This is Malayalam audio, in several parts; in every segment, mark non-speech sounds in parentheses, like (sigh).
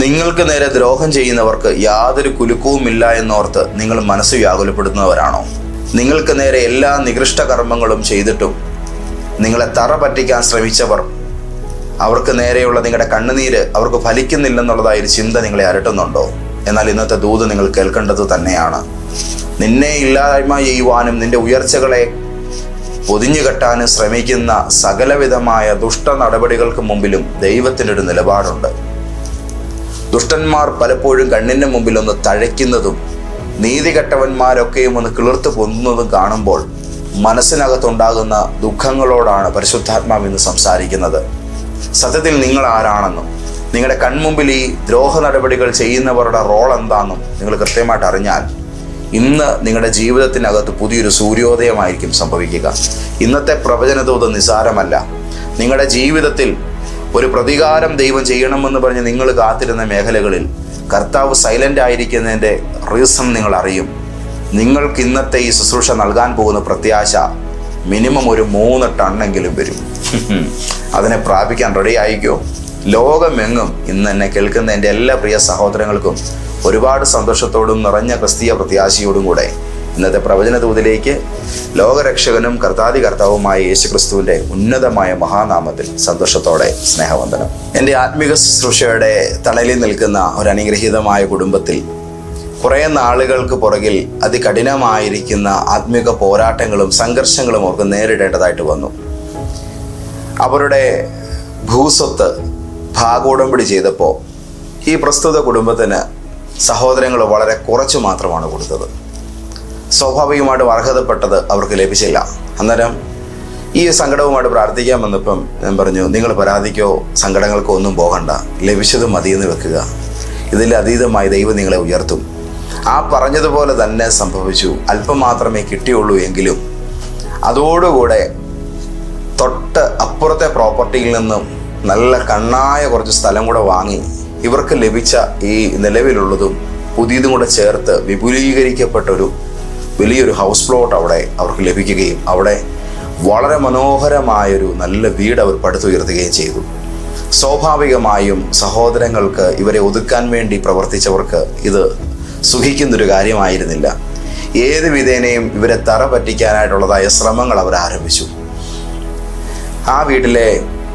നിങ്ങൾക്ക് നേരെ ദ്രോഹം ചെയ്യുന്നവർക്ക് യാതൊരു കുലുക്കവുമില്ല എന്നോർത്ത് നിങ്ങൾ മനസ്സ് വ്യാകുലപ്പെടുന്നവരാണോ നിങ്ങൾക്ക് നേരെ എല്ലാ നികൃഷ്ട കർമ്മങ്ങളും ചെയ്തിട്ടും നിങ്ങളെ തറ പറ്റിക്കാൻ ശ്രമിച്ചവർ അവർക്ക് നേരെയുള്ള നിങ്ങളുടെ കണ്ണുനീര് അവർക്ക് ഫലിക്കുന്നില്ലെന്നുള്ളതായ ഒരു ചിന്ത നിങ്ങളെ അരട്ടുന്നുണ്ടോ എന്നാൽ ഇന്നത്തെ ദൂത് നിങ്ങൾ കേൾക്കേണ്ടത് തന്നെയാണ്. നിന്നെ ഇല്ലായ്മ ചെയ്യുവാനും നിന്റെ ഉയർച്ചകളെ പൊതിഞ്ഞുകെട്ടാനും ശ്രമിക്കുന്ന സകലവിധമായ ദുഷ്ട നടപടികൾക്ക് മുമ്പിലും ഒരു നിലപാടുണ്ട്. ദുഷ്ടന്മാർ പലപ്പോഴും കണ്ണിന്റെ മുമ്പിൽ ഒന്ന് തഴയ്ക്കുന്നതും നീതികെട്ടവന്മാരൊക്കെയും ഒന്ന് കിളിർത്ത് പൊന്നുന്നതും കാണുമ്പോൾ മനസ്സിനകത്തുണ്ടാകുന്ന ദുഃഖങ്ങളോടാണ് പരിശുദ്ധാത്മാവ് ഇന്ന് സംസാരിക്കുന്നത്. സത്യത്തിൽ നിങ്ങൾ ആരാണെന്നും നിങ്ങളുടെ കൺമുമ്പിൽ ഈ ദ്രോഹ നടപടികൾ ചെയ്യുന്നവരുടെ റോൾ എന്താണെന്നും നിങ്ങൾ കൃത്യമായിട്ട് അറിഞ്ഞാൽ ഇന്ന് നിങ്ങളുടെ ജീവിതത്തിനകത്ത് പുതിയൊരു സൂര്യോദയമായിരിക്കും സംഭവിക്കുക. ഇന്നത്തെ പ്രവചനതോത് നിസാരമല്ല. നിങ്ങളുടെ ജീവിതത്തിൽ ഒരു പ്രതികാരം ദൈവം ചെയ്യണമെന്ന് പറഞ്ഞ് നിങ്ങൾ കാത്തിരുന്ന മേഖലകളിൽ കർത്താവ് സൈലന്റ് ആയിരിക്കുന്നതിന്റെ റീസൺ നിങ്ങൾ അറിയും. നിങ്ങൾക്ക് ഇന്നത്തെ ഈ ശുശ്രൂഷ നൽകാൻ പോകുന്ന പ്രത്യാശ മിനിമം ഒരു മൂന്ന് ടണ്ണെങ്കിലും വരും. (laughs) അതിനെ പ്രാപിക്കാൻ റെഡി ആയിക്കോ? ലോകമെങ്ങും ഇന്ന് എന്നെ കേൾക്കുന്ന എന്റെ എല്ലാ പ്രിയ സഹോദരങ്ങൾക്കും ഒരുപാട് സന്തോഷത്തോടും നിറഞ്ഞ ക്രിസ്തീയ പ്രത്യാശയോടും കൂടെ ഇന്നത്തെ പ്രവചന ദൂതിലേക്ക് ലോകരക്ഷകനും കർത്താതി കർത്താവുമായ യേശു ക്രിസ്തുവിന്റെ ഉന്നതമായ മഹാനാമത്തിൽ സന്തോഷത്തോടെ സ്നേഹവന്ദനം. എന്റെ ആത്മീക ശുശ്രൂഷയുടെ തണലിൽ നിൽക്കുന്ന ഒരു അനുഗ്രഹീതമായ കുടുംബത്തിൽ കുറേ നാളുകൾക്ക് പുറകിൽ അതികഠിനമായിരിക്കുന്ന ആത്മീക പോരാട്ടങ്ങളും സംഘർഷങ്ങളും അവർക്ക് നേരിടേണ്ടതായിട്ട് വന്നു. അവരുടെ ഭൂസ്വത്ത് ഭാഗോടമ്പടി ചെയ്തപ്പോൾ ഈ പ്രസ്തുത കുടുംബത്തിന് സഹോദരങ്ങൾ വളരെ കുറച്ച് മാത്രമാണ് കൊടുത്തത്. സ്വാഭാവികമായിട്ടും അർഹതപ്പെട്ടത് അവർക്ക് ലഭിച്ചില്ല. അന്നേരം ഈ സങ്കടവുമായിട്ട് പ്രാർത്ഥിക്കാൻ വന്നപ്പം ഞാൻ പറഞ്ഞു നിങ്ങൾ പരാതിക്കോ സങ്കടങ്ങൾക്കോ ഒന്നും പോകണ്ട. ലഭിച്ചത് മതിയെന്ന് വെക്കുക. ഇതിൽ അതീതമായി ദൈവം നിങ്ങളെ ഉയർത്തും. ആ പറഞ്ഞതുപോലെ തന്നെ സംഭവിച്ചു. അല്പം മാത്രമേ കിട്ടിയുള്ളൂ എങ്കിലും അതോടുകൂടെ തൊട്ട് അപ്പുറത്തെ പ്രോപ്പർട്ടിയിൽ നിന്നും നല്ല കണ്ണായ കുറച്ച് സ്ഥലം കൂടെ വാങ്ങി ഇവർക്ക് ലഭിച്ച ഈ നിലവിലുള്ളതും പുതിയതും കൂടെ ചേർത്ത് വിപുലീകരിക്കപ്പെട്ടൊരു വലിയൊരു ഹൗസ് പ്ലോട്ട് അവിടെ അവർക്ക് ലഭിക്കുകയും അവിടെ വളരെ മനോഹരമായൊരു നല്ല വീട് അവർ പടുത്തുയർത്തുകയും ചെയ്തു. സ്വാഭാവികമായും സഹോദരങ്ങൾക്ക് ഇവരെ ഒതുക്കാൻ വേണ്ടി പ്രവർത്തിച്ചവർക്ക് ഇത് സുഖിക്കുന്നൊരു കാര്യമായിരുന്നില്ല. ഏത് വിധേനയും ഇവരെ തറ പറ്റിക്കാനായിട്ടുള്ളതായ ശ്രമങ്ങൾ അവർ ആരംഭിച്ചു. ആ വീട്ടിലെ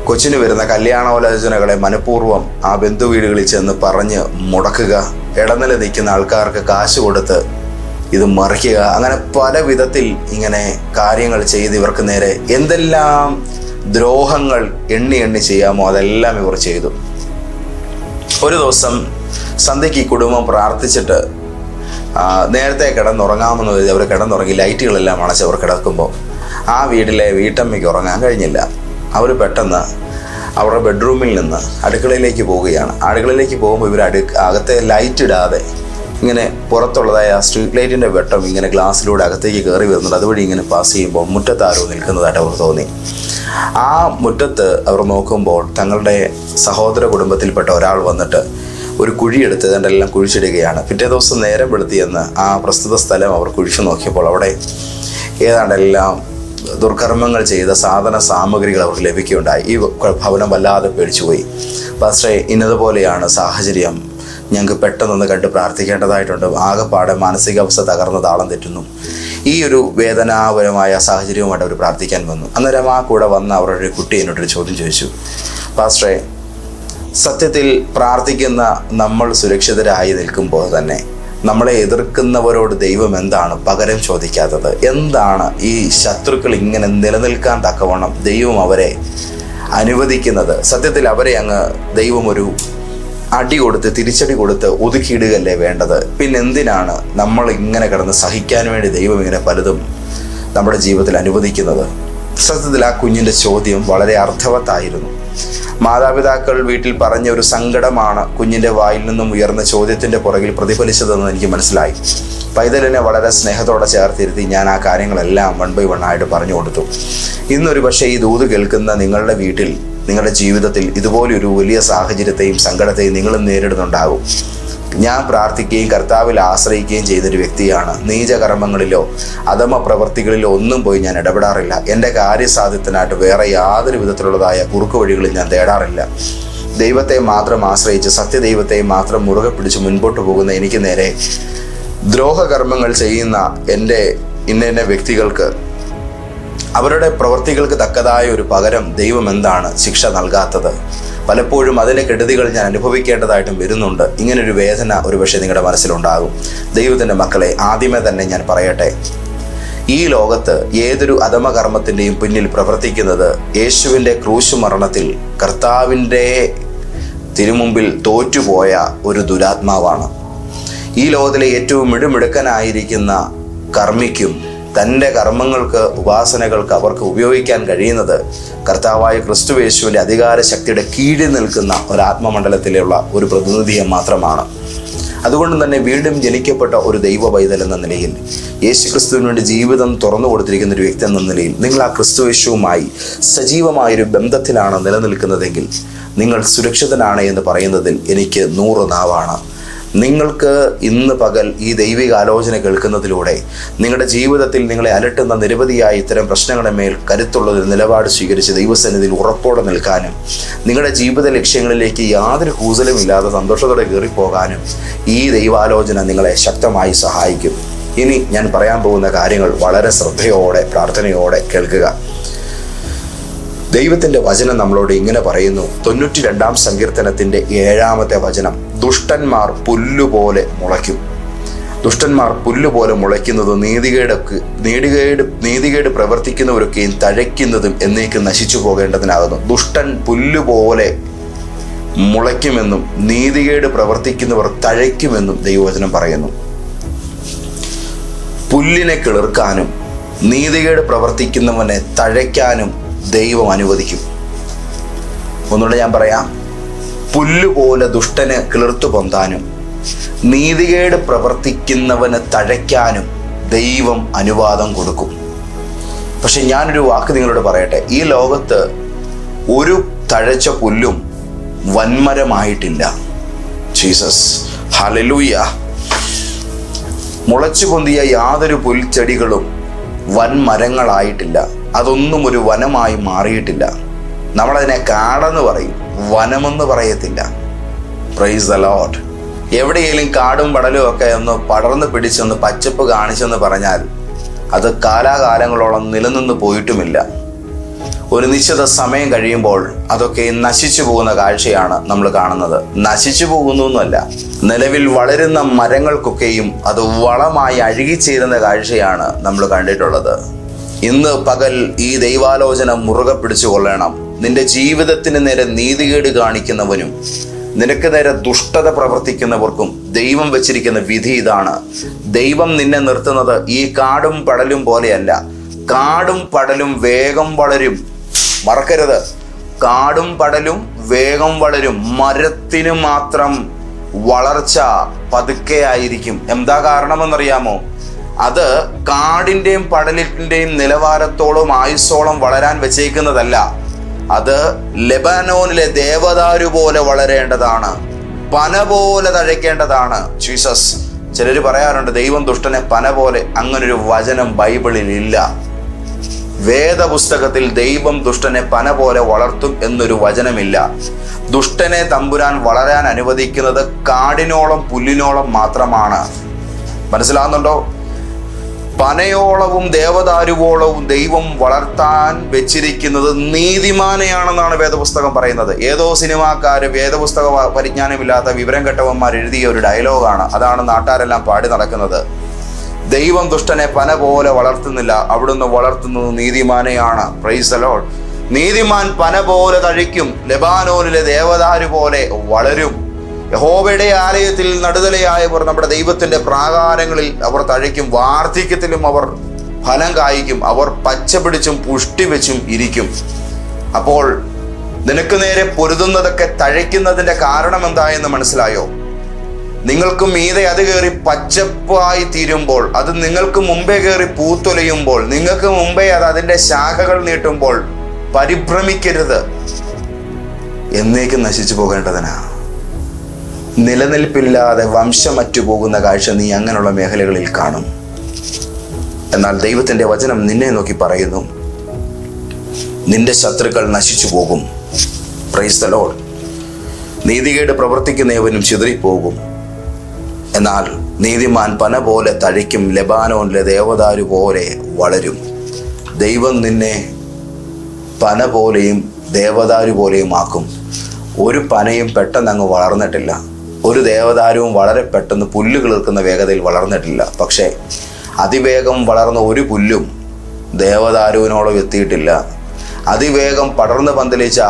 കൊച്ചിന് വരുന്ന കല്യാണോലോചനകളെ മനഃപൂർവം ആ ബന്ധു വീടുകളിൽ ചെന്ന് പറഞ്ഞ് മുടക്കുക ഇടനില നിൽക്കുന്ന ആൾക്കാർക്ക് കാശ് കൊടുത്ത് ഇത് മറിക്കുക. അങ്ങനെ പല വിധത്തിൽ ഇങ്ങനെ കാര്യങ്ങൾ ചെയ്ത് ഇവർക്ക് നേരെ എന്തെല്ലാം ദ്രോഹങ്ങൾ എണ്ണി എണ്ണി ചെയ്യാമോ അതെല്ലാം ഇവർ ചെയ്തു. ഒരു ദിവസം സന്ധ്യയ്ക്ക് കുടുംബം പ്രാർത്ഥിച്ചിട്ട് നേരത്തെ കിടന്നുറങ്ങാമെന്ന് കരുതി അവർ കിടന്നുറങ്ങി ലൈറ്റുകളെല്ലാം അണച്ച് അവർ കിടക്കുമ്പോൾ ആ വീട്ടിലെ വീട്ടമ്മയ്ക്ക് ഉറങ്ങാൻ കഴിഞ്ഞില്ല. അവർ പെട്ടെന്ന് അവരുടെ ബെഡ്റൂമിൽ നിന്ന് അടുക്കളയിലേക്ക് പോവുകയാണ്. അടുക്കളയിലേക്ക് പോകുമ്പോൾ ഇവർ അടു അകത്തെ ലൈറ്റ് ഇടാതെ ഇങ്ങനെ പുറത്തുള്ളതായ ആ സ്ട്രീറ്റ് ലൈറ്റിന്റെ വെട്ടം ഇങ്ങനെ ഗ്ലാസ്സിലൂടെ അകത്തേക്ക് കയറി വരുന്നുണ്ട്. അതുവഴി ഇങ്ങനെ പാസ് ചെയ്യുമ്പോൾ മുറ്റത്ത് ആരോ നിൽക്കുന്നതായിട്ട് അവർ തോന്നി. ആ മുറ്റത്ത് അവർ നോക്കുമ്പോൾ തങ്ങളുടെ സഹോദര കുടുംബത്തിൽപ്പെട്ട ഒരാൾ വന്നിട്ട് ഒരു കുഴിയെടുത്ത് ഇതെല്ലാം കുഴിച്ചിടുകയാണ്. പിറ്റേ ദിവസം നേരം വെളുത്തിയെന്ന് ആ പ്രസ്തുത സ്ഥലം അവർ കുഴിച്ചു നോക്കിയപ്പോൾ അവിടെ ഏതാണ്ടെല്ലാം ദുർകർമ്മങ്ങൾ ചെയ്ത സാധന സാമഗ്രികൾ അവർക്ക് ലഭിക്കുകയുണ്ടായി. ഈ ഭവനം വല്ലാതെ പേടിച്ചുപോയി. പക്ഷേ ഇന്നതുപോലെയാണ് സാഹചര്യം ഞങ്ങൾക്ക് പെട്ടെന്നൊന്ന് കണ്ട് പ്രാർത്ഥിക്കേണ്ടതായിട്ടുണ്ട്. ആകെപ്പാടെ മാനസികാവസ്ഥ തകർന്ന് താളം തെറ്റുന്നു. ഈ ഒരു വേദനാപരമായ സാഹചര്യവുമായിട്ട് അവർ പ്രാർത്ഥിക്കാൻ വന്നു. അന്നേരം ആ കൂടെ വന്ന അവരുടെ കുട്ടി എന്നോടൊരു ചോദ്യം ചോദിച്ചു. പാസ്റ്ററെ സത്യത്തിൽ പ്രാർത്ഥിക്കുന്ന നമ്മൾ സുരക്ഷിതരായി നിൽക്കുമ്പോൾ തന്നെ നമ്മളെ എതിർക്കുന്നവരോട് ദൈവം എന്താണ് പകരം ചോദിക്കാത്തത്? എന്താണ് ഈ ശത്രുക്കൾ ഇങ്ങനെ നിലനിൽക്കാൻ തക്കവണ്ണം ദൈവം അവരെ അനുവദിക്കുന്നത്? സത്യത്തിൽ അവരെ അങ്ങ് ദൈവം ഒരു അടി കൊടുത്ത് തിരിച്ചടി കൊടുത്ത് ഒതുക്കിയിടുകയല്ലേ വേണ്ടത്? പിന്നെ എന്തിനാണ് നമ്മൾ ഇങ്ങനെ കിടന്ന് സഹിക്കാൻ വേണ്ടി ദൈവം ഇങ്ങനെ പലതും നമ്മുടെ ജീവിതത്തിൽ അനുവദിക്കുന്നത്? സത്യത്തിൽ ആ കുഞ്ഞിന്റെ ചോദ്യം വളരെ അർത്ഥവത്തായിരുന്നു. മാതാപിതാക്കൾ വീട്ടിൽ പറഞ്ഞ ഒരു സങ്കടമാണ് കുഞ്ഞിന്റെ വായിൽ നിന്നും ഉയർന്ന ചോദ്യത്തിന്റെ പുറകിൽ പ്രതിഫലിച്ചതെന്ന് എനിക്ക് മനസ്സിലായി. പൈതലിനെ വളരെ സ്നേഹത്തോടെ ചേർത്തിരുത്തി ഞാൻ ആ കാര്യങ്ങളെല്ലാം വൺ ബൈ വൺ ആയിട്ട് പറഞ്ഞു കൊടുത്തു. ഇന്നൊരു പക്ഷേ ഈ ദൂത് കേൾക്കുന്ന നിങ്ങളുടെ വീട്ടിൽ നിങ്ങളുടെ ജീവിതത്തിൽ ഇതുപോലൊരു വലിയ സാഹചര്യത്തെയും സങ്കടത്തെയും നിങ്ങളും നേരിടുന്നുണ്ടാകും. ഞാൻ പ്രാർത്ഥിക്കുകയും കർത്താവിൽ ആശ്രയിക്കുകയും ചെയ്തൊരു വ്യക്തിയാണ്. നീചകർമ്മങ്ങളിലോ അധമ പ്രവൃത്തികളിലോ ഒന്നും പോയി ഞാൻ ഇടപെടാറില്ല. എന്റെ കാര്യസാധ്യത്തിനായിട്ട് വേറെ യാതൊരു വിധത്തിലുള്ളതായ കുറുക്കു വഴികളും ഞാൻ തേടാറില്ല. ദൈവത്തെ മാത്രം ആശ്രയിച്ച് സത്യദൈവത്തെ മാത്രം മുറുകെ പിടിച്ച് മുൻപോട്ട് പോകുന്ന എനിക്ക് നേരെ ദ്രോഹകർമ്മങ്ങൾ ചെയ്യുന്ന എന്റെ ഇന്ന ഇന്ന വ്യക്തികൾക്ക് അവരുടെ പ്രവൃത്തികൾക്ക് തക്കതായ ഒരു പകരം ദൈവം എന്താണ് ശിക്ഷ നൽകാത്തത്? പലപ്പോഴും അതിന്റെ കെടുതികൾ ഞാൻ അനുഭവിക്കേണ്ടതായിട്ടും വരുന്നുണ്ട്. ഇങ്ങനൊരു വേദന ഒരുപക്ഷെ നിങ്ങളുടെ മനസ്സിലുണ്ടാകും. ദൈവത്തിന്റെ മക്കളെ ആദ്യമേ തന്നെ ഞാൻ പറയട്ടെ. ഈ ലോകത്ത് ഏതൊരു അധമകർമ്മത്തിന്റെയും പിന്നിൽ പ്രവർത്തിക്കുന്നത് യേശുവിന്റെ ക്രൂശു മരണത്തിൽ കർത്താവിന്റെ തിരുമുമ്പിൽ തോറ്റുപോയ ഒരു ദുരാത്മാവാണ്. ഈ ലോകത്തിലെ ഏറ്റവും മിടുമിടുക്കനായിരിക്കുന്ന കർമ്മിക്കും തന്റെ കർമ്മങ്ങൾക്ക് ഉപാസനകൾക്ക് അവർക്ക് ഉപയോഗിക്കാൻ കഴിയുന്നത് കർത്താവായ ക്രിസ്തു ക്രിസ്തുവേശുവിന്റെ അധികാര ശക്തിയുടെ കീഴിൽ നിൽക്കുന്ന ഒരു ആത്മമണ്ഡലത്തിലുള്ള ഒരു പ്രതിനിധിയെ മാത്രമാണ്. അതുകൊണ്ട് തന്നെ വീണ്ടും ജനിക്കപ്പെട്ട ഒരു ദൈവ പൈതൽ എന്ന നിലയിൽ യേശു ക്രിസ്തുവിന് വേണ്ടി ജീവിതം തുറന്നു കൊടുത്തിരിക്കുന്ന ഒരു വ്യക്തി എന്ന നിലയിൽ നിങ്ങൾ ആ ക്രിസ്തു ക്രിസ്തുവേശുവുമായി സജീവമായൊരു ബന്ധത്തിലാണ് നിലനിൽക്കുന്നതെങ്കിൽ നിങ്ങൾ സുരക്ഷിതനാണ് എന്ന് പറയുന്നതിൽ എനിക്ക് നൂറ് നാവാണ്. നിങ്ങൾക്ക് ഇന്ന് പകൽ ഈ ദൈവിക ആലോചന കേൾക്കുന്നതിലൂടെ നിങ്ങളുടെ ജീവിതത്തിൽ നിങ്ങളെ അലട്ടുന്ന നിരവധിയായ ഇത്തരം പ്രശ്നങ്ങളുടെ മേൽ കരുത്തുള്ള ഒരു നിലപാട് സ്വീകരിച്ച് ദൈവസന്നിധിയിൽ ഉറപ്പോടെ നിൽക്കാനും നിങ്ങളുടെ ജീവിത ലക്ഷ്യങ്ങളിലേക്ക് യാതൊരു കൂസലുമില്ലാതെ സന്തോഷത്തോടെ കയറിപ്പോകാനും ഈ ദൈവാലോചന നിങ്ങളെ ശക്തമായി സഹായിക്കും. ഇനി ഞാൻ പറയാൻ പോകുന്ന കാര്യങ്ങൾ വളരെ ശ്രദ്ധയോടെ പ്രാർത്ഥനയോടെ കേൾക്കുക. ദൈവത്തിന്റെ വചനം നമ്മളോട് ഇങ്ങനെ പറയുന്നു. തൊണ്ണൂറ്റി രണ്ടാം സങ്കീർത്തനത്തിന്റെ ഏഴാമത്തെ വചനം. ദുഷ്ടന്മാർ പുല്ലുപോലെ മുളയ്ക്കും. ദുഷ്ടന്മാർ പുല്ലുപോലെ മുളയ്ക്കുന്നത് നീതികേടൊക്കെ നീതികേട് നീതികേട് പ്രവർത്തിക്കുന്നവരൊക്കെയും തഴയ്ക്കുന്നതും എന്നേക്ക് നശിച്ചു പോകേണ്ടതിനാകുന്നു. ദുഷ്ടൻ പുല്ലുപോലെ മുളയ്ക്കുമെന്നും നീതികേട് പ്രവർത്തിക്കുന്നവർ തഴയ്ക്കുമെന്നും ദൈവവചനം പറയുന്നു. പുല്ലിനെ കിളിർക്കാനും നീതികേട് പ്രവർത്തിക്കുന്നവനെ തഴയ്ക്കാനും ദൈവം അനുവദിക്കും. ഒന്നുകൂടെ ഞാൻ പറയാം. പുല്ലുപോലെ ദുഷ്ടന് കിളിർത്തു പൊന്താനും നീതികേട് പ്രവർത്തിക്കുന്നവന് തഴയ്ക്കാനും ദൈവം അനുവാദം കൊടുക്കും. പക്ഷെ ഞാനൊരു വാക്ക് നിങ്ങളോട് പറയട്ടെ. ഈ ലോകത്ത് ഒരു തഴച്ച പുല്ലും വന്മരമായിട്ടില്ല ജീസസ് ഹലലൂയ മുളച്ചു പൊന്തിയ യാതൊരു പുൽച്ചെടികളും വൻമരങ്ങളായിട്ടില്ല. അതൊന്നും ഒരു വനമായി മാറിയിട്ടില്ല. നമ്മളതിനെ കാടെന്ന് പറയും. വനമെന്ന് പറയത്തില്ല. പ്രൈസ് അലോട്ട് ലോട്ട് എവിടെയെങ്കിലും കാടും പടലും ഒക്കെ ഒന്ന് പടർന്ന് പിടിച്ചൊന്ന് പച്ചപ്പ് കാണിച്ചെന്ന് പറഞ്ഞാൽ അത് കാലാകാലങ്ങളോളം നിലനിന്ന് പോയിട്ടുമില്ല. ഒരു നിശ്ചിത സമയം കഴിയുമ്പോൾ അതൊക്കെ നശിച്ചു പോകുന്ന കാഴ്ചയാണ് നമ്മൾ കാണുന്നത്. നശിച്ചു പോകുന്നു എന്നല്ല. നിലവിൽ വളരുന്ന മരങ്ങൾക്കൊക്കെയും അത് വളമായി അഴുകിച്ചേരുന്ന കാഴ്ചയാണ് നമ്മൾ കണ്ടിട്ടുള്ളത്. ഇന്ന് പകൽ ഈ ദൈവാലോചന മുറുകെ പിടിച്ചു കൊള്ളണം നിന്റെ ജീവിതത്തിന് നേരെ നീതികേട് കാണിക്കുന്നവനും നിനക്ക് നേരെ ദുഷ്ടത പ്രവർത്തിക്കുന്നവർക്കും ദൈവം വെച്ചിരിക്കുന്ന വിധി ഇതാണ്. ദൈവം നിന്നെ നിർത്തുന്നത് ഈ കാടും പടലും പോലെയല്ല. കാടും പടലും വേഗം വളരും. മറക്കരുത്. കാടും പടലും വേഗം വളരും. മരത്തിന് മാത്രം വളർച്ച പതുക്കെ ആയിരിക്കും. എന്താ കാരണമെന്നറിയാമോ? അത് കാടിന്റെയും പടലിന്റെയും നിലവാരത്തോളം ആയുസോളം വളരാൻ വെച്ചേക്കുന്നതല്ല. അത് ലെബാനോനിലെ ദേവദാരു പോലെ വളരേണ്ടതാണ് പന പോലെ തഴയ്ക്കേണ്ടതാണ്. ജീസസ് ചിലർ പറയാറുണ്ട് ദൈവം ദുഷ്ടനെ പന പോലെ അങ്ങനൊരു വചനം ബൈബിളിൽ ഇല്ല. വേദപുസ്തകത്തിൽ ദൈവം ദുഷ്ടനെ പന പോലെ വളർത്തും എന്നൊരു വചനമില്ല. ദുഷ്ടനെ തമ്പുരാൻ വളരാൻ അനുവദിക്കുന്നത് കാടിനോളം പുല്ലിനോളം മാത്രമാണ്. മനസ്സിലാകുന്നുണ്ടോ പനയോളവും ദേവദാരുവോളവും ദൈവം വളർത്താൻ വെച്ചിരിക്കുന്നത് നീതിമാനെയാണെന്നാണ് വേദപുസ്തകം പറയുന്നത്. ഏതോ സിനിമാക്കാര് വേദപുസ്തക പരിജ്ഞാനമില്ലാത്ത വിവരം കെട്ടവന്മാർ എഴുതിയ ഒരു ഡയലോഗാണ്. അതാണ് നാട്ടാരെല്ലാം പാടി നടക്കുന്നത്. ദൈവം ദുഷ്ടനെ പന പോലെ വളർത്തുന്നില്ല. അവിടുന്ന് വളർത്തുന്നത് നീതിമാനെയാണ്. പ്രൈസലോൾ നീതിമാൻ പന പോലെ തഴിക്കും. ലെബാനോനിലെ ദേവദാരു പോലെ വളരും. യഹോവയുടെ ആലയത്തിൽ നടുതലയായവർ നമ്മുടെ ദൈവത്തിന്റെ പ്രാകാരങ്ങളിൽ അവർ തഴയ്ക്കും വാർദ്ധക്യത്തിലും അവർ ഫലം കായ്ക്കും അവർ പച്ചപിടിച്ചും പുഷ്ടിവെച്ചും പുഷ്ടി വെച്ചും ഇരിക്കും. അപ്പോൾ നിനക്ക് നേരെ പൊരുതുന്നതൊക്കെ തഴയ്ക്കുന്നതിന്റെ കാരണം എന്തായെന്ന് മനസ്സിലായോ? നിങ്ങൾക്ക് മീതെ അത് കയറി പച്ചപ്പായി തീരുമ്പോൾ അത് നിങ്ങൾക്ക് മുമ്പേ കയറി പൂത്തൊലയുമ്പോൾ നിങ്ങൾക്ക് മുമ്പേ അത് അതിന്റെ ശാഖകൾ നീട്ടുമ്പോൾ പരിഭ്രമിക്കരുത്. എന്നേക്കും നശിച്ചു പോകേണ്ടതിനാ നിലനിൽപ്പില്ലാതെ വംശമറ്റു പോകുന്ന കാഴ്ച നീ അങ്ങനെയുള്ള മേഖലകളിൽ കാണും. എന്നാൽ ദൈവത്തിന്റെ വചനം നിന്നെ നോക്കി പറയുന്നു നിന്റെ ശത്രുക്കൾ നശിച്ചു പോകും. പ്രൈസ് ദ ലോഡ് നീതികേട് പ്രവർത്തിക്കുന്നവനും ചിതറിപ്പോകും. എന്നാൽ നീതിമാൻ പന പോലെ തഴയ്ക്കും ലബാനോനിലെ ദേവദാരു പോലെ വളരും. ദൈവം നിന്നെ പന പോലെയും ദേവദാരു പോലെയും ആക്കും. ഒരു പനയും പെട്ടെന്ന് അങ്ങ് വളർന്നിട്ടില്ല. ഒരു ദേവദാരുവും വളരെ പെട്ടെന്ന് പുല്ല് കിളിർക്കുന്ന വേഗതയിൽ വളർന്നിട്ടില്ല. പക്ഷേ അതിവേഗം വളർന്ന ഒരു പുല്ലും ദേവദാരുവിനോളം എത്തിയിട്ടില്ല. അതിവേഗം പടർന്ന് പന്തലിച്ച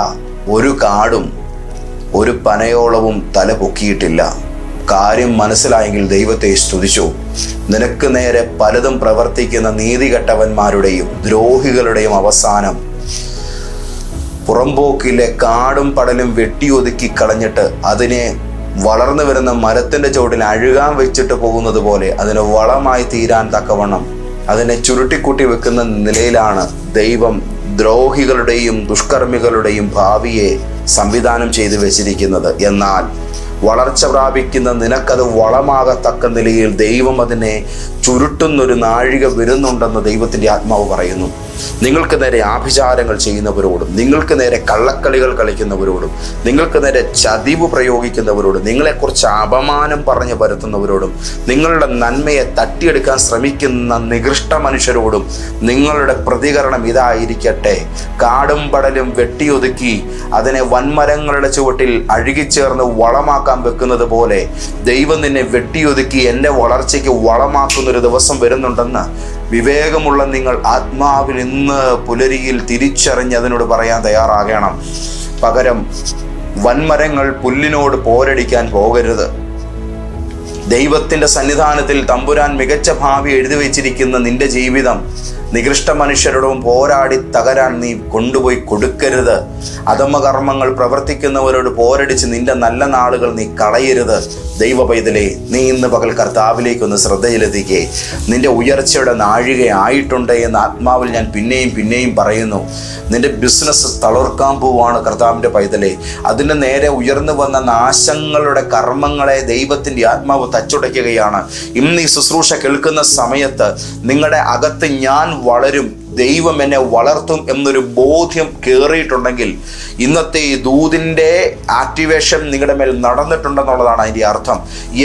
ഒരു കാടും ഒരു പനയോളവും തല പൊക്കിയിട്ടില്ല. കാര്യം മനസ്സിലായെങ്കിൽ ദൈവത്തെ സ്തുതിച്ചു. നിനക്ക് നേരെ പലതും പ്രവർത്തിക്കുന്ന നീതികെട്ടവന്മാരുടെയും ദ്രോഹികളുടെയും അവസാനം പുറമ്പോക്കിലെ കാടും പടലും വെട്ടിയൊതുക്കി കളഞ്ഞിട്ട് അതിനെ വളർന്നു വരുന്ന മരത്തിന്റെ ചുവട്ടിൽ അഴുകാൻ വെച്ചിട്ട് പോകുന്നത് പോലെ അതിന് വളമായി തീരാൻ തക്കവണ്ണം അതിനെ ചുരുട്ടിക്കൂട്ടി വെക്കുന്ന നിലയിലാണ് ദൈവം ദ്രോഹികളുടെയും ദുഷ്കർമ്മികളുടെയും ഭാവിയെ സംവിധാനം ചെയ്തു വെച്ചിരിക്കുന്നത്. എന്നാൽ വളർച്ച പ്രാപിക്കുന്ന നിനക്കത് വളമാകത്തക്ക നിലയിൽ ദൈവം അതിനെ ചുരുട്ടുന്നൊരു നാഴിക വരുന്നുണ്ടെന്ന് ദൈവത്തിന്റെ ആത്മാവ് പറയുന്നു. നിങ്ങൾക്ക് നേരെ ആഭിചാരങ്ങൾ ചെയ്യുന്നവരോടും നിങ്ങൾക്ക് നേരെ കള്ളക്കളികൾ കളിക്കുന്നവരോടും നിങ്ങൾക്ക് നേരെ ചതിവ് പ്രയോഗിക്കുന്നവരോടും നിങ്ങളെക്കുറിച്ച് അപമാനം പറഞ്ഞു പരത്തുന്നവരോടും നിങ്ങളുടെ നന്മയെ തട്ടിയെടുക്കാൻ ശ്രമിക്കുന്ന നികൃഷ്ട മനുഷ്യരോടും നിങ്ങളുടെ പ്രതികരണം ഇതായിരിക്കട്ടെ. കാടും പടലും വെട്ടിയൊതുക്കി അതിനെ വൻമരങ്ങളുടെ ചുവട്ടിൽ അഴുകിച്ചേർന്ന് വളമാക്കാൻ വെക്കുന്നത് പോലെ ദൈവം നിന്നെ വെട്ടിയൊതുക്കി എന്റെ വളർച്ചയ്ക്ക് വളമാക്കുന്നൊരു ദിവസം വരുന്നുണ്ടെന്ന് വിവേകമുള്ള നിങ്ങൾ ആത്മാവിൽ ഇന്ന് പുലരിയിൽ തിരിച്ചറിഞ്ഞ് അതിനോട് പറയാൻ തയ്യാറാകണം. പകരം വൻമരങ്ങൾ പുല്ലിനോട് പോരടിക്കാൻ പോകരുത്. ദൈവത്തിന്റെ സന്നിധാനത്തിൽ തമ്പുരാൻ മികച്ച ഭാവി എഴുതി വെച്ചിരിക്കുന്ന നിന്റെ ജീവിതം നികൃഷ്ട മനുഷ്യരോടും പോരാടി തകരാൻ നീ കൊണ്ടുപോയി കൊടുക്കരുത്. അധമകർമ്മങ്ങൾ പ്രവർത്തിക്കുന്നവരോട് പോരടിച്ച് നിന്റെ നല്ല നാളുകൾ നീ കളയരുത്. ദൈവ പൈതലേ നീ ഇന്ന് പകൽ കർത്താവിലേക്കൊന്ന് ശ്രദ്ധയിലെത്തിക്കേ. നിന്റെ ഉയർച്ചയുടെ നാഴികയായിട്ടുണ്ട് എന്ന് ആത്മാവിൽ ഞാൻ പിന്നെയും പിന്നെയും പറയുന്നു. നിന്റെ ബിസിനസ് തളർക്കാൻ പോവാണ് കർത്താവിന്റെ പൈതലേ. അതിന്റെ നേരെ ഉയർന്നു വന്ന നാശങ്ങളുടെ കർമ്മങ്ങളെ ദൈവത്തിന്റെ ആത്മാവ് തച്ചുടയ്ക്കുകയാണ്. ഇന്ന് ഈ ശുശ്രൂഷ കേൾക്കുന്ന സമയത്ത് നിങ്ങളുടെ അകത്ത് ഞാൻ വളരും ദൈവം എന്നെ വളർത്തും എന്നൊരു ബോധ്യം കയറിയിട്ടുണ്ടെങ്കിൽ ഇന്നത്തെ ഈ ദൂതിന്റെ ആക്ടിവേഷൻ നിങ്ങളുടെ മേൽ നടന്നിട്ടുണ്ടെന്നുള്ളതാണ് അതിന്റെ അർത്ഥം.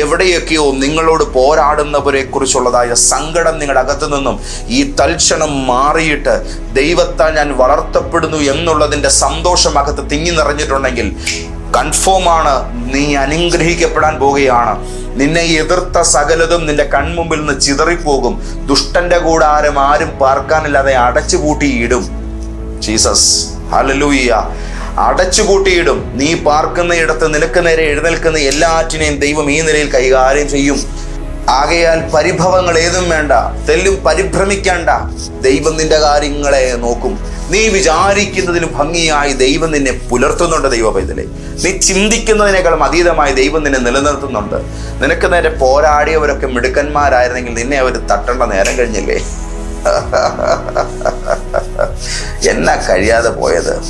എവിടെയൊക്കെയോ നിങ്ങളോട് പോരാടുന്നവരെ കുറിച്ചുള്ളതായ സങ്കടം നിങ്ങളുടെ അകത്തു നിന്നും ഈ തൽക്ഷണം മാറിയിട്ട് ദൈവത്താൽ ഞാൻ വളർത്തപ്പെടുന്നു എന്നുള്ളതിന്റെ സന്തോഷം അകത്ത് തിങ്ങി നിറഞ്ഞിട്ടുണ്ടെങ്കിൽ കൺഫേമാണ്. നീ അനുഗ്രഹിക്കപ്പെടാൻ പോവുകയാണ്. നിന്നെ എതിർത്ത സകലതും നിന്റെ കൺമുമ്പിൽ നിന്ന് ചിതറിപ്പോകും. ദുഷ്ടന്റെ കൂടാരം ആരും പാർക്കാനില്ലാതെ അടച്ചുപൂട്ടിയിടും. Jesus hallelujah അടച്ചുപൂട്ടിയിടും. നീ പാർക്കുന്ന ഇടത്ത് നിനക്ക് നേരെ എഴുന്നേൽക്കുന്ന എല്ലാറ്റിനെയും ദൈവം ഈ നിലയിൽ കൈകാര്യം ചെയ്യും. ആകയാൽ പരിഭവങ്ങൾ ഏതും വേണ്ട. തെല്ലും പരിഭ്രമിക്കേണ്ട. ദൈവം നിന്റെ കാര്യങ്ങളെ നോക്കും. നീ വിചാരിക്കുന്നതിലും ഭംഗിയായി ദൈവം നിന്നെ പുലർത്തുന്നുണ്ട് ദൈവ പൈതലെ നീ ചിന്തിക്കുന്നതിനേക്കാളും അതീതമായി ദൈവം നിന്നെ നിലനിർത്തുന്നുണ്ട്. നിനക്ക് നേരെ പോരാടിയവരൊക്കെ മിടുക്കന്മാരായിരുന്നെങ്കിൽ നിന്നെ അവർ തട്ടേണ്ട നേരം കഴിഞ്ഞില്ലേ? (laughs) എന്നാ കഴിയാതെ പോയത്?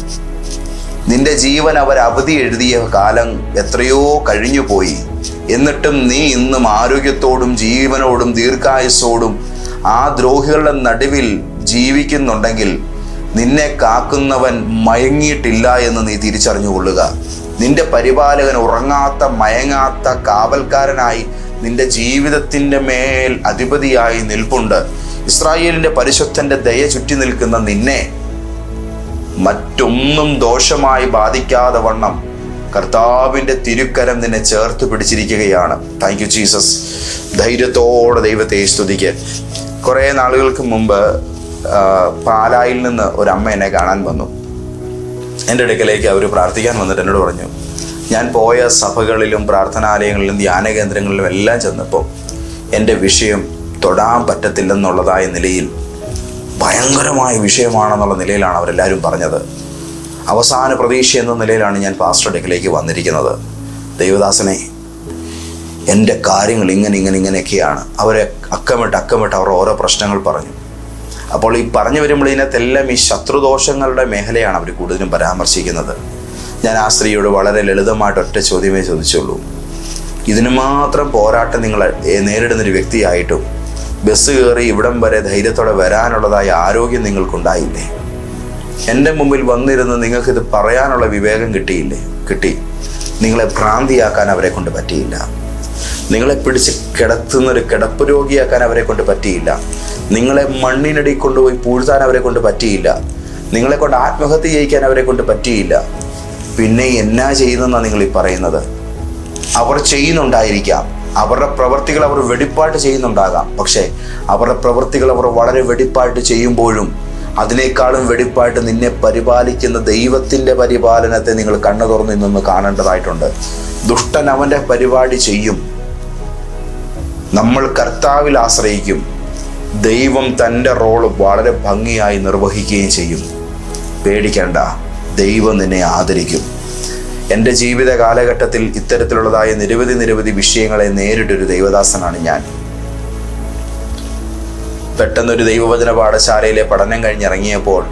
നിന്റെ ജീവൻ അവർ അവധി എഴുതിയ കാലം എത്രയോ കഴിഞ്ഞു പോയി. എന്നിട്ടും നീ ഇന്നും ആരോഗ്യത്തോടും ജീവനോടും ദീർഘായുസോടും ആ ദ്രോഹികളുടെ നടുവിൽ ജീവിക്കുന്നുണ്ടെങ്കിൽ നിന്നെ കാക്കുന്നവൻ മയങ്ങിയിട്ടില്ല എന്ന് നീ തിരിച്ചറിഞ്ഞുകൊള്ളുക. നിന്റെ പരിപാലകൻ ഉറങ്ങാത്ത മയങ്ങാത്ത കാവൽക്കാരനായി നിന്റെ ജീവിതത്തിന്റെ മേൽ അധിപതിയായി നിൽപ്പുണ്ട്. ഇസ്രായേലിന്റെ പരിശുദ്ധന്റെ ദയ ചുറ്റി നിൽക്കുന്ന നിന്നെ മറ്റൊന്നും ദോഷമായി ബാധിക്കാതെ വണ്ണം. കർത്താവിന്റെ തിരുക്കരം നിന്നെ ചേർത്ത് പിടിച്ചിരിക്കുകയാണ്. താങ്ക് യു ജീസസ് ധൈര്യത്തോടെ ദൈവത്തെ സ്തുതിക്ക്. കുറേ നാളുകൾക്ക് മുമ്പ് പാലായിൽ നിന്ന് ഒരു അമ്മ എന്നെ കാണാൻ വന്നു. എന്റെ അടുക്കലേക്ക് അവർ പ്രാർത്ഥിക്കാൻ വന്നിട്ട് എന്നോട് പറഞ്ഞു ഞാൻ പോയ സഭകളിലും പ്രാർത്ഥനാലയങ്ങളിലും ധ്യാന കേന്ദ്രങ്ങളിലും എല്ലാം ചെന്നപ്പോൾ എന്റെ വിഷയം തൊടാൻ പറ്റത്തില്ലെന്നുള്ളതായ നിലയിൽ ഭയങ്കരമായ വിഷയമാണെന്നുള്ള നിലയിലാണ് അവരെല്ലാവരും പറഞ്ഞത്. അവസാന പ്രതീക്ഷ എന്ന നിലയിലാണ് ഞാൻ പാസ്റ്റർ അടുക്കലേക്ക് വന്നിരിക്കുന്നത്. ദൈവദാസനെ എന്റെ കാര്യങ്ങൾ ഇങ്ങനെ ഇങ്ങനെ ഇങ്ങനെയൊക്കെയാണ്. അവരെ അക്കമിട്ട് അക്കമിട്ട് അവർ ഓരോ പ്രശ്നങ്ങൾ പറഞ്ഞു. അപ്പോൾ ഈ പറഞ്ഞു വരുമ്പോൾ ഇതിനകത്തെല്ലാം ഈ ശത്രുദോഷങ്ങളുടെ മേഖലയാണ് അവർ കൂടുതലും പരാമർശിക്കുന്നത്. ഞാൻ ആ സ്ത്രീയോട് വളരെ ലളിതമായിട്ട് ഒറ്റ ചോദ്യമേ ചോദിച്ചുള്ളൂ. ഇതിന് മാത്രം പോരാട്ടം നിങ്ങൾ നേരിടുന്നൊരു വ്യക്തിയായിട്ടും ബസ് കയറി ഇവിടം വരെ ധൈര്യത്തോടെ വരാനുള്ളതായ ആരോഗ്യം നിങ്ങൾക്കുണ്ടായില്ലേ? എന്റെ മുമ്പിൽ വന്നിരുന്ന് നിങ്ങൾക്കിത് പറയാനുള്ള വിവേകം കിട്ടിയില്ലേ? കിട്ടി. നിങ്ങളെ ഭ്രാന്തിയാക്കാൻ അവരെ കൊണ്ട് പറ്റിയില്ല. നിങ്ങളെ പിടിച്ച് കിടത്തുന്ന ഒരു കിടപ്പ് രോഗിയാക്കാൻ അവരെ കൊണ്ട് പറ്റിയില്ല. നിങ്ങളെ മണ്ണിനടി കൊണ്ടുപോയി പൂഴ്ത്താൻ അവരെ കൊണ്ട് പറ്റിയില്ല. നിങ്ങളെ കൊണ്ട് ആത്മഹത്യ ചെയ്യിക്കാൻ അവരെ കൊണ്ട് പറ്റിയില്ല. പിന്നെ എന്നാ ചെയ്യുന്നെന്നാണ് നിങ്ങൾ ഈ പറയുന്നത്? അവർ ചെയ്യുന്നുണ്ടായിരിക്കാം. അവരുടെ പ്രവൃത്തികൾ അവർ വെടിപ്പായിട്ട് ചെയ്യുന്നുണ്ടാകാം. പക്ഷേ അവരുടെ പ്രവൃത്തികൾ അവർ വളരെ വെടിപ്പായിട്ട് ചെയ്യുമ്പോഴും അതിനേക്കാളും വെടിപ്പായിട്ട് നിന്നെ പരിപാലിക്കുന്ന ദൈവത്തിന്റെ പരിപാലനത്തെ നിങ്ങൾ കണ്ണു തുറന്ന് നിന്നൊന്ന് കാണേണ്ടതായിട്ടുണ്ട്. ദുഷ്ടൻ അവന്റെ പരിപാടി ചെയ്യും. നമ്മൾ കർത്താവിൽ ആശ്രയിക്കും. ദൈവം തന്റെ റോൾ വളരെ ഭംഗിയായി നിർവഹിക്കുകയും ചെയ്യും. പേടിക്കേണ്ട ദൈവം നിന്നെ ആദരിക്കും. എന്റെ ജീവിത കാലഘട്ടത്തിൽ ഇത്തരത്തിലുള്ളതായ നിരവധി നിരവധി വിഷയങ്ങളെ നേരിട്ടൊരു ദൈവദാസനാണ് ഞാൻ. പെട്ടെന്നൊരു ദൈവവചന പാഠശാലയിലെ പഠനം കഴിഞ്ഞിറങ്ങിയപ്പോൾ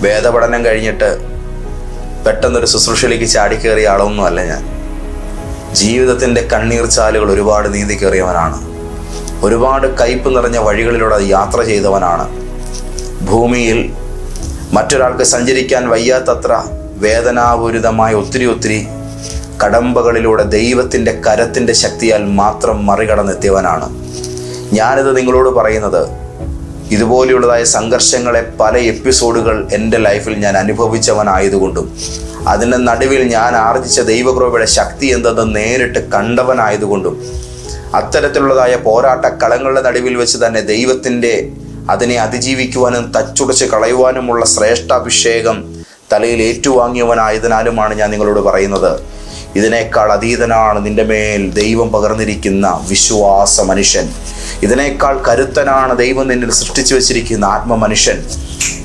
വേദപഠനം കഴിഞ്ഞിട്ട് പെട്ടെന്നൊരു ശുശ്രൂഷയിലേക്ക് ചാടിക്കേറിയ ആളൊന്നുമല്ല ഞാൻ. ജീവിതത്തിന്റെ കണ്ണീർ ചാലുകൾ ഒരുപാട് നീന്തി കയറിയവനാണ് ഒരുപാട് കയ്പ് നിറഞ്ഞ വഴികളിലൂടെ യാത്ര ചെയ്തവനാണ്. ഭൂമിയിൽ മറ്റൊരാൾക്ക് സഞ്ചരിക്കാൻ വയ്യാത്തത്ര വേദനാപൂരിതമായ ഒത്തിരി ഒത്തിരി കടമ്പകളിലൂടെ ദൈവത്തിന്റെ കരത്തിന്റെ ശക്തിയാൽ മാത്രം മറികടന്നെത്തിയവനാണ്. ഞാനിത് നിങ്ങളോട് പറയുന്നത്. ഇതുപോലെയുള്ളതായ സംഘർഷങ്ങളെ പല എപ്പിസോഡുകൾ എന്റെ ലൈഫിൽ ഞാൻ അനുഭവിച്ചവനായതുകൊണ്ടും അതിന്റെ നടുവിൽ ഞാൻ ആർജിച്ച ദൈവകൃപയുടെ ശക്തി എന്തെന്ന് നേരിട്ട് കണ്ടവനായതുകൊണ്ടും അത്തരത്തിലുള്ളതായ പോരാട്ട കളങ്ങളുടെ നടുവിൽ വെച്ച് തന്നെ ദൈവത്തിന്റെ അതിനെ അതിജീവിക്കുവാനും തച്ചുടച്ച് കളയുവാനുമുള്ള ശ്രേഷ്ഠാഭിഷേകം തലയിൽ ഏറ്റുവാങ്ങിയവനായതിനാലുമാണ് ഞാൻ നിങ്ങളോട് പറയുന്നത്. ഇതിനേക്കാൾ അതീതനാണ് നിന്റെ മേൽ ദൈവം പകർന്നിരിക്കുന്ന വിശ്വാസ മനുഷ്യൻ. ഇതിനേക്കാൾ കരുത്തനാണ് ദൈവം നിന്നിൽ സൃഷ്ടിച്ചു വെച്ചിരിക്കുന്ന ആത്മമനുഷ്യൻ.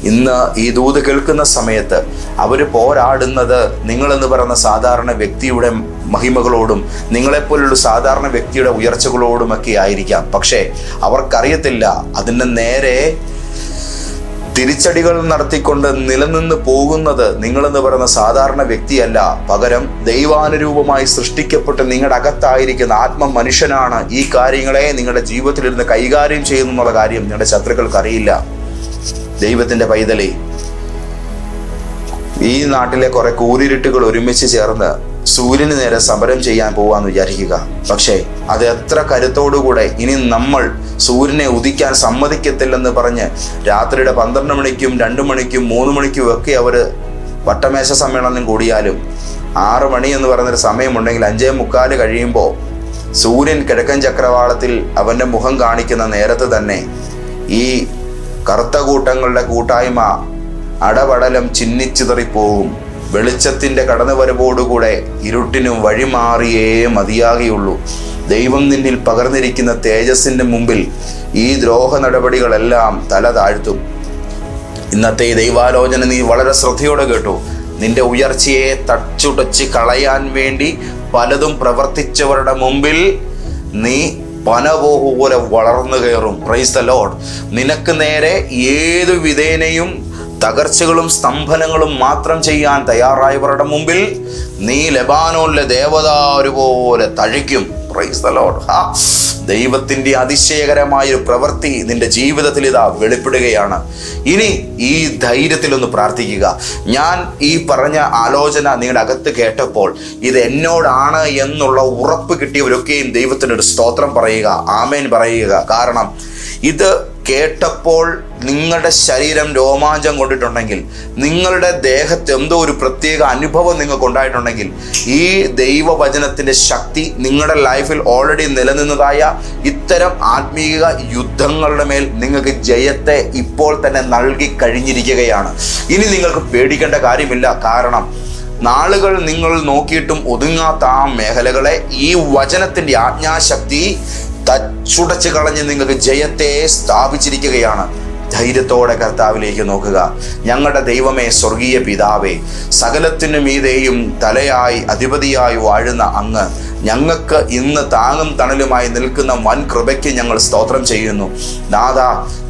ഇന്ന് ഈ ദൂത് കേൾക്കുന്ന സമയത്ത് അവർ പോരാടുന്നത് നിങ്ങളെന്ന് പറയുന്ന സാധാരണ വ്യക്തിയുടെ മഹിമകളോടും നിങ്ങളെപ്പോലുള്ള സാധാരണ വ്യക്തിയുടെ ഉയർച്ചകളോടുമൊക്കെ ആയിരിക്കാം. പക്ഷേ അവർക്കറിയത്തില്ല അതിന്റെ നേരെ തിരിച്ചടികൾ നടത്തിക്കൊണ്ട് നിലനിന്ന് പോകുന്നത് നിങ്ങളെന്ന് പറയുന്ന സാധാരണ വ്യക്തിയല്ല. പകരം ദൈവാനുരൂപമായി സൃഷ്ടിക്കപ്പെട്ട് നിങ്ങളുടെ അകത്തായിരിക്കുന്ന ആത്മ മനുഷ്യനാണ് ഈ കാര്യങ്ങളെ നിങ്ങളുടെ ജീവിതത്തിലിരുന്ന് കൈകാര്യം ചെയ്യുന്നു എന്നുള്ള കാര്യം നിങ്ങളുടെ ശത്രുക്കൾക്ക് അറിയില്ല ദൈവത്തിന്റെ പൈതലി. ഈ നാട്ടിലെ കുറെ കൂരിരുട്ടുകൾ ഒരുമിച്ച് ചേർന്ന് സൂര്യന് നേരെ സമരം ചെയ്യാൻ പോവാന്ന് വിചാരിക്കുക. പക്ഷേ അത് എത്ര കരുത്തോടുകൂടെ ഇനി നമ്മൾ സൂര്യനെ ഉദിക്കാൻ സമ്മതിക്കത്തില്ലെന്ന് പറഞ്ഞ് രാത്രിയുടെ പന്ത്രണ്ട് മണിക്കും രണ്ടു മണിക്കും മൂന്ന് മണിക്കും ഒക്കെ അവർ വട്ടമേശ സമ്മേളനം കൂടിയാലും ആറ് മണി എന്ന് പറയുന്നൊരു സമയമുണ്ടെങ്കിൽ അഞ്ചേ മുക്കാൽ കഴിയുമ്പോൾ സൂര്യൻ കിഴക്കൻ ചക്രവാളത്തിൽ അവന്റെ മുഖം കാണിക്കുന്ന നേരത്ത് തന്നെ ഈ കറുത്ത കൂട്ടങ്ങളുടെ കൂട്ടായ്മ അടപടലം ചിന്നിച്ചിതറിപ്പോവും വെളിച്ചത്തിന്റെ കടന്നുവരവോടുകൂടെ ഇരുട്ടിനും വഴിമാറിയേ മതിയാകെയുള്ളൂ. ദൈവം നിന്നിൽ പകർന്നിരിക്കുന്ന തേജസ്സിന്റെ മുമ്പിൽ ഈ ദ്രോഹ നടപടികളെല്ലാം തല താഴ്ത്തും. ഇന്നത്തെ ഈ ദൈവാലോചന നീ വളരെ ശ്രദ്ധയോടെ കേട്ടു. നിന്റെ ഉയർച്ചയെ തച്ചുടച്ച് കളയാൻ വേണ്ടി പലതും പ്രവർത്തിച്ചവരുടെ മുമ്പിൽ നീ പനപോഹു പോലെ വളർന്നു കയറും. പ്രൈസ് നിനക്ക് നേരെ ഏതു വിധേനയും തകർച്ചകളും സ്തംഭനങ്ങളും മാത്രം ചെയ്യാൻ തയ്യാറായവരുടെ മുമ്പിൽ നീ ലബാനോലെ ദേവദാരു ഒരുപോലെ തഴിക്കും പ്രൈസ് അതിശയകരമായ ഒരു പ്രവൃത്തി നിന്റെ ജീവിതത്തിൽ ഇതാ വെളിപ്പെടുകയാണ്. ഇനി ഈ ധൈര്യത്തിൽ ഒന്ന് പ്രാർത്ഥിക്കുക. ഞാൻ ഈ പറഞ്ഞ ആലോചന നിങ്ങളുടെ അകത്ത് കേട്ടപ്പോൾ ഇത് എന്നോടാണ് എന്നുള്ള ഉറപ്പ് കിട്ടിയവരൊക്കെയും ദൈവത്തിനൊരു സ്തോത്രം പറയുക. ആമേൻ പറയുക. കാരണം ഇത് കേട്ടപ്പോൾ നിങ്ങളുടെ ശരീരം രോമാഞ്ചം കൊണ്ടിട്ടുണ്ടെങ്കിൽ നിങ്ങളുടെ ദേഹത്ത് എന്തോ ഒരു പ്രത്യേക അനുഭവം നിങ്ങൾക്ക് ഉണ്ടായിട്ടുണ്ടെങ്കിൽ ഈ ദൈവവചനത്തിന്റെ ശക്തി നിങ്ങളുടെ ലൈഫിൽ ഓൾറെഡി നിലനിന്നതായ ഇത്തരം ആത്മീക യുദ്ധങ്ങളുടെ മേൽ നിങ്ങൾക്ക് ജയത്തെ ഇപ്പോൾ തന്നെ നൽകി കഴിഞ്ഞിരിക്കുകയാണ്. ഇനി നിങ്ങൾക്ക് പേടിക്കേണ്ട കാര്യമില്ല. കാരണം നാളുകൾ നിങ്ങൾ നോക്കിയിട്ടും ഒതുങ്ങാത്ത ആ മേഖലകളെ ഈ വചനത്തിന്റെ ആജ്ഞാശക്തി തച്ചുടച്ച് കളഞ്ഞ് നിങ്ങൾക്ക് ജയത്തെ സ്ഥാപിച്ചിരിക്കുകയാണ്. ധൈര്യത്തോടെ കർത്താവിലേക്ക് നോക്കുക. ഞങ്ങളുടെ ദൈവമേ സ്വർഗീയ പിതാവേ സകലത്തിനു മീതെയും തലയായി അധിപതിയായി വാഴുന്ന അങ്ങ് ഞങ്ങൾക്ക് ഇന്ന് താങ്ങും തണലുമായി നിൽക്കുന്ന വൻ കൃപയ്ക്ക് ഞങ്ങൾ സ്തോത്രം ചെയ്യുന്നു. നാഥ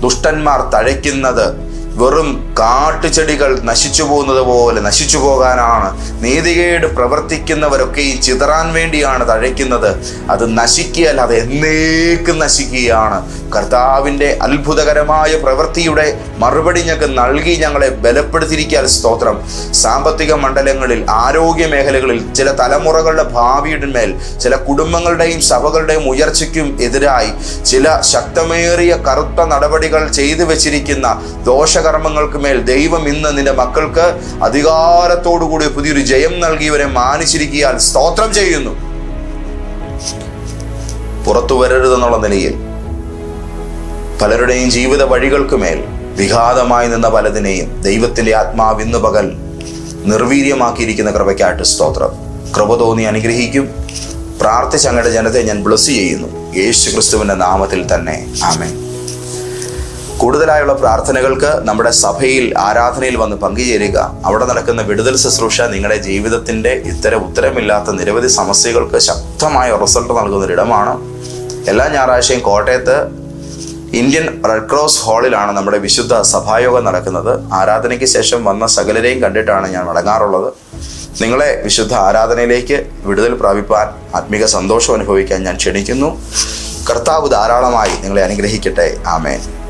ദുഷ്ടന്മാർ തഴയ്ക്കുന്നത് വെറും കാട്ടുചെടികൾ നശിച്ചു പോകുന്നത് പോലെ നശിച്ചു പോകാനാണ്. നീതികേട് ഈ ചിതറാൻ വേണ്ടിയാണ് തഴയ്ക്കുന്നത്. അത് നശിക്കുകയല്ല അത് എന്നേക്കും നശിക്കുകയാണ്. കർത്താവിന്റെ അത്ഭുതകരമായ പ്രവൃത്തിയുടെ മറുപടി ഞങ്ങൾക്ക് നൽകി ഞങ്ങളെ ബലപ്പെടുത്തിയിരിക്കാൻ സ്തോത്രം. സാമ്പത്തിക മണ്ഡലങ്ങളിൽ ആരോഗ്യ മേഖലകളിൽ ചില തലമുറകളുടെ ഭാവിയുടെ മേൽ ചില കുടുംബങ്ങളുടെയും സഭകളുടെയും ഉയർച്ചയ്ക്കും എതിരായി ചില ശക്തമേറിയ കറുത്ത നടപടികൾ ചെയ്തു വെച്ചിരിക്കുന്ന ദോഷകർമ്മങ്ങൾക്ക് മേൽ ദൈവം ഇന്ന് നിന്റെ മക്കൾക്ക് അധികാരത്തോടുകൂടി പുതിയൊരു ജയം നൽകിയവരെ മാനിച്ചിരിക്കാൻ സ്തോത്രം ചെയ്യുന്നു. പുറത്തു വരരുതെന്നുള്ള നിലയിൽ പലരുടെയും ജീവിത വഴികൾക്ക് മേൽ വിഘാതമായി നിന്ന പലതിനെയും ദൈവത്തിന്റെ ആത്മാവ് ഇന്ന് പകൽ നിർവീര്യമാക്കിയിരിക്കുന്ന കൃപയ്ക്കായിട്ട് സ്തോത്രം. കൃപ തോന്നി അനുഗ്രഹിക്കും. പ്രാർത്ഥിച്ച് അങ്ങയുടെ ജനത്തെ ഞാൻ ബ്ലസ് ചെയ്യുന്നു. യേശു ക്രിസ്തുവിന്റെ നാമത്തിൽ തന്നെ. ആമേൻ. കൂടുതലായുള്ള പ്രാർത്ഥനകൾക്ക് നമ്മുടെ സഭയിൽ ആരാധനയിൽ വന്ന് പങ്കുചേരുക. അവിടെ നടക്കുന്ന വിടുതൽ ശുശ്രൂഷ നിങ്ങളുടെ ജീവിതത്തിന്റെ ഇത്തരം ഉത്തരമില്ലാത്ത നിരവധി സമസ്യകൾക്ക് ശക്തമായ റിസൾട്ട് നൽകുന്ന ഒരിടമാണ് എല്ലാ ഞായറാഴ്ചയും കോട്ടയത്ത് ഇന്ത്യൻ റെഡ് ക്രോസ് ഹാളിലാണ് നമ്മുടെ വിശുദ്ധ സഭായോഗം നടക്കുന്നത്. ആരാധനയ്ക്ക് ശേഷം വന്ന സകലരെയും കണ്ടിട്ടാണ് ഞാൻ മടങ്ങാറുള്ളത് നിങ്ങളെ വിശുദ്ധ ആരാധനയിലേക്ക് വിടുതൽ പ്രാപിപ്പാൻ ആത്മീക സന്തോഷം അനുഭവിക്കാൻ ഞാൻ ക്ഷണിക്കുന്നു. കർത്താവ് ധാരാളമായി നിങ്ങളെ അനുഗ്രഹിക്കട്ടെ. ആമേൻ.